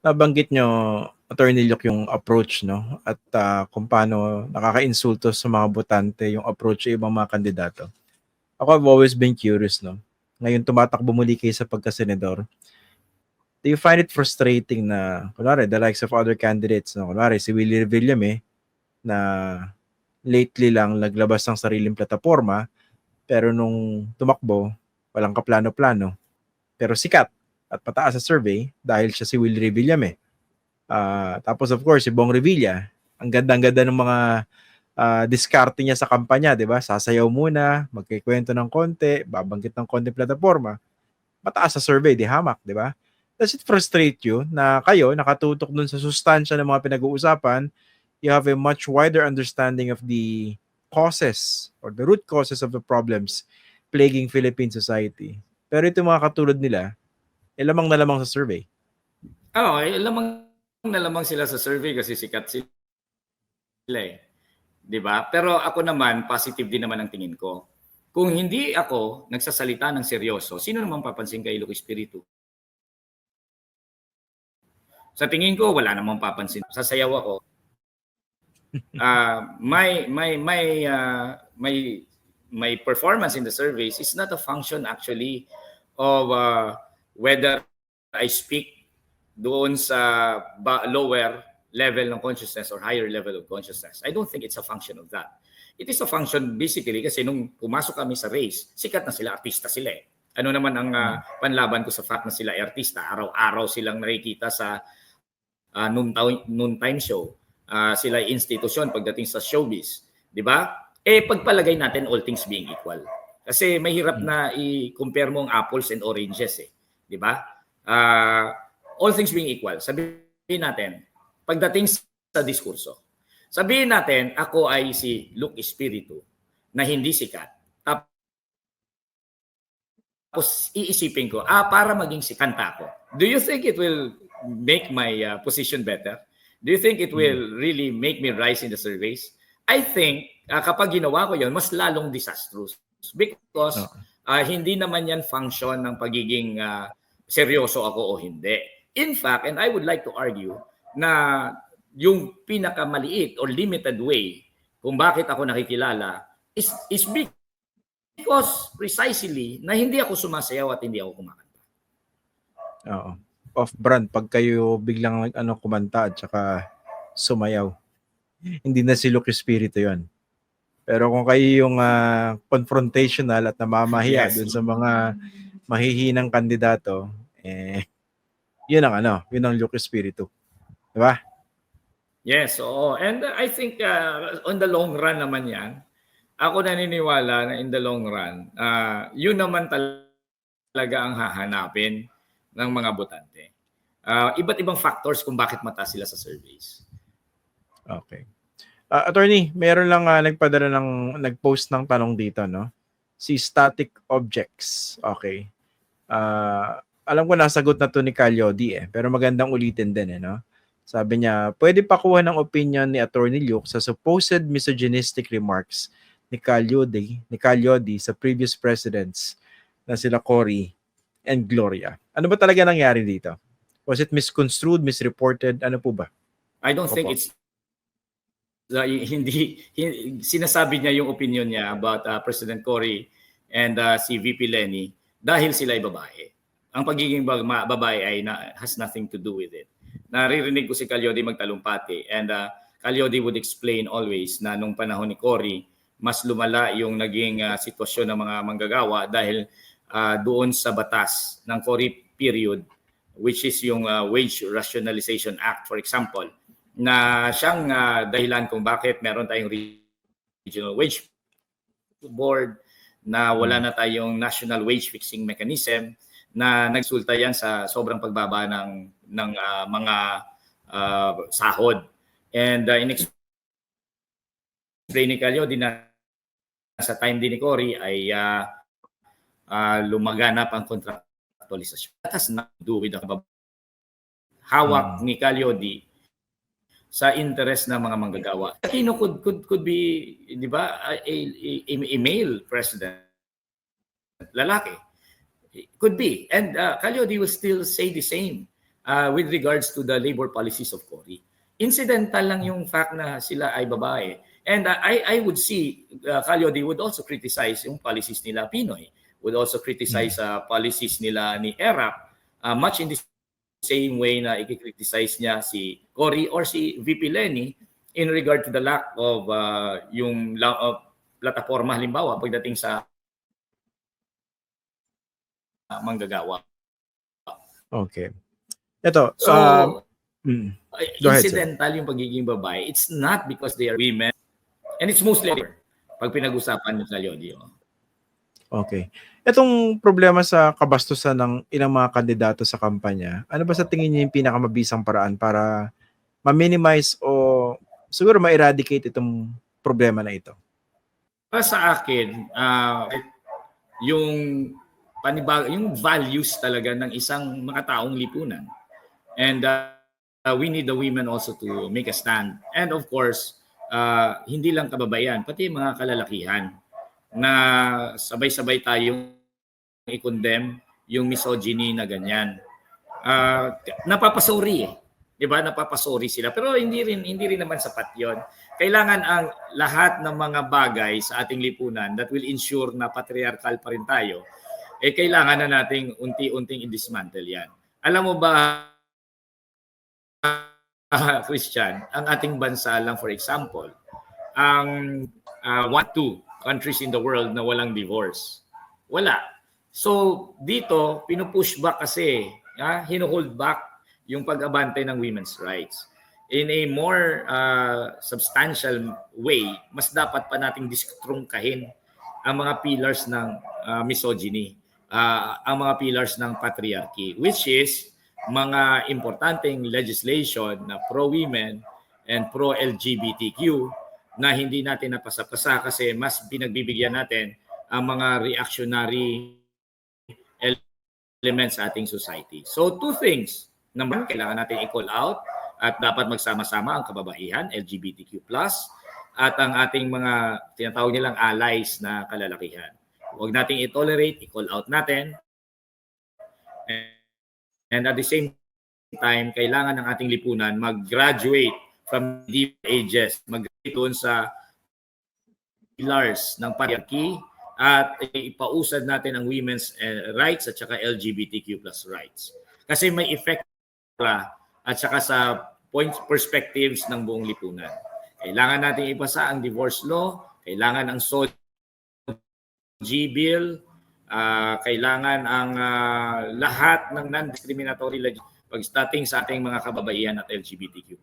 nabanggit nyo, Attorney Luke, yung approach, no? At ah, kung paano nakaka-insulto sa mga botante yung approach sa ibang mga kandidato. Ako, I've always been curious, no? Ngayon, tumatakbo muli kayo sa pagkasenador. Do you find it frustrating na, kunwari, the likes of other candidates, no? Kunwari, si Willie Revillame, na lately lang naglabas ng sariling plataforma, pero nung tumakbo, walang kaplano-plano. Pero sikat at pataas sa survey dahil siya si Willie Revillame. Ah, tapos of course, si Bong Revilla, ang ganda-ganda ng mga ah, diskarte niya sa kampanya, 'di ba? Sasayaw muna, magkikwento ng konti, babanggit ng konti plataforma. Mataas sa survey, di hamak, 'di ba? Does it frustrate you na kayo nakatutok dun sa sustansya ng mga pinag-uusapan, you have a much wider understanding of the causes or the root causes of the problems plaguing Philippine society. Pero ito mga katulad nila, eh, lamang na lamang sa survey. Oo, eh, lamang na lamang sila sa survey kasi sikat sila eh. 'Di ba? Pero ako naman, positive din naman ang tingin ko. Kung hindi ako nagsasalita ng seryoso, sino naman papansin kay Luke Espiritu? Sa tingin ko, wala namang papansin. Sasayaw ako. Ah, my my my uh, my my performance in the surveys is not a function actually of uh, whether I speak doon sa lower level ng consciousness or higher level of consciousness. I don't think it's a function of that. It is a function basically kasi nung pumasok kami sa race, sikat na sila, artista sila eh. Ano naman ang ah, panlaban ko sa fact na sila artista? Araw-araw silang nakikita sa uh, noon, noon time show. Ah, sila institusyon pagdating sa showbiz. Di ba? Eh, pagpalagay natin all things being equal. Kasi mahirap na i-compare mo ang apples and oranges eh. Di ba? Ah, all things being equal, sabihin natin, pagdating sa diskurso, sabihin natin, ako ay si Luke Espiritu na hindi sikat. Tapos iisipin ko, ah, para maging sikanta ko. Do you think it will make my uh, position better? Do you think it will really make me rise in the surveys? I think ah, kapag ginawa ko yon mas lalong disastrous. Because ah, hindi naman yan function ng pagiging ah, seryoso ako o hindi. In fact, and I would like to argue na yung pinakamaliit or limited way kung bakit ako nakikilala is, is because precisely na hindi ako sumasayaw at hindi ako kumakanta. Oo. Off-brand pag kayo biglang ano kumanta at saka sumayaw. Hindi na si Luke Espiritu 'yon. Pero kung kayo yung ah, confrontational at namamahiya Yes. dun sa mga mahihinang kandidato, eh yun ang ano, yun ang Luke Espiritu. 'Di ba? Yes, oo. And uh, I think uh, on the long run naman yan, ako naniniwala na in the long run, uh, yun naman talaga ang hahanapin ng mga botante. Uh, iba't ibang factors kung bakit mataas sila sa surveys. Okay. Ah, attorney, meron lang ah, nagpadala ng nag-post ng tanong dito, no? Si static objects. Okay. Ah, alam ko nasagot na to ni Calyodi eh, pero magandang ulitin din eh, no? Sabi niya, pwede pa kuha ng opinion ni Attorney Luke sa supposed misogynistic remarks ni Calyodi, ni Calyodi sa previous presidents na sila Cory and Gloria. Ano ba talaga nangyari dito? Was it misconstrued, misreported? Ano po ba? I don't think Opo. it's uh, hindi, hin- sinasabi niya yung opinion niya about uh, President Cory and uh, si VP Lenny dahil sila ay babae. Ang pagiging babae ay na, has nothing to do with it. Naririnig ko si Calyodi magtalumpati and uh, Calyodi would explain always na nung panahon ni Cory, mas lumala yung naging uh, sitwasyon ng mga manggagawa dahil uh, doon sa batas ng Cory period which is yung uh, Wage Rationalization Act for example na siyang ah, dahilan kung bakit meron tayong regional wage board na wala na tayong national wage fixing mechanism na nagsulta yan sa sobrang pagbaba ng ng ah, mga ah, sahod and uh, in explain ni Calio din na sa time din ni Cory ay ah, ah, lumaganap ang contractualization. That has nothing to do with the hawak ni Calyodi sa interest ng mga manggagawa. Aquino could could could be, 'di ba, a, a, a- a male president. Lalaki. Could be. And uh, Calyodi will still say the same uh, with regards to the labor policies of Cory. Incidental lang yung fact na sila ay babae. And uh, I, I would see, uh, Calyodi would also criticize yung policies nila Pinoy, would also criticize uh, policies nila ni ERAP, uh, much in the same way na i-criticize niya si Cory or si VP Lenny in regard to the lack of uh, yung la- of plataforma halimbawa pagdating sa manggagawa. Okay. Ito, So, mm, uh, ahead, incidental yung pagiging babae. It's not because they are women. And it's mostly pag pinag-usapan ni Calyodi. oh. okay. Itong problema sa kabastusan ng ilang mga kandidato sa kampanya, ano ba sa tingin niyo yung pinakamabisang paraan para ma-minimize o siguro ma-eradicate itong problema na ito? Para sa akin, ah, yung panibag yung values talaga ng isang makataong lipunan. And uh, uh, we need the women also to make a stand. And of course, uh, hindi lang kababayan, pati mga kalalakihan na sabay-sabay tayong i-condemn yung misogyny na ganyan. Ah, napapasori eh. 'Di ba? Napapasori sila. Pero hindi rin hindi rin naman sapat 'yon. Kailangan ang lahat ng mga bagay sa ating lipunan that will ensure na patriarchal pa rin tayo, eh kailangan na nating unti-unting i-dismantle 'yan. Alam mo ba ah, Christian, ang ating bansa lang for example, ang uh, one two countries in the world na walang divorce. Wala. So dito, pinupush back kasi, ha, hinuhold back yung pag-abante ng women's rights. In a more uh, substantial way, mas dapat pa nating distrungkahin ang mga pillars ng uh, misogyny, uh, ang mga pillars ng patriarchy, which is mga importanteng legislation na pro-women and pro-LGBTQ na hindi natin napasa-pasa kasi mas pinagbibigyan natin ang mga reactionary elements sa ating society. So two things. Number one, kailangan natin i-call out at dapat magsama-sama ang kababaihan, LGBTQ+, at ang ating mga tinatawag nilang allies na kalalakihan. Huwag nating i-tolerate, i-call out natin. And at the same time, kailangan ng ating lipunan mag-graduate from deep ages, mag-graduate sa pillars ng patriarchy at ipausad natin ang women's eh, rights at saka LGBTQ plus rights. Kasi may effect at saka sa points perspectives ng buong lipunan. Kailangan natin ipasa ang divorce law, kailangan ang SOG G-bill, uh, kailangan ang uh, lahat ng non-discriminatory legislation pag-starting sa ating mga kababaihan at LGBTQ+.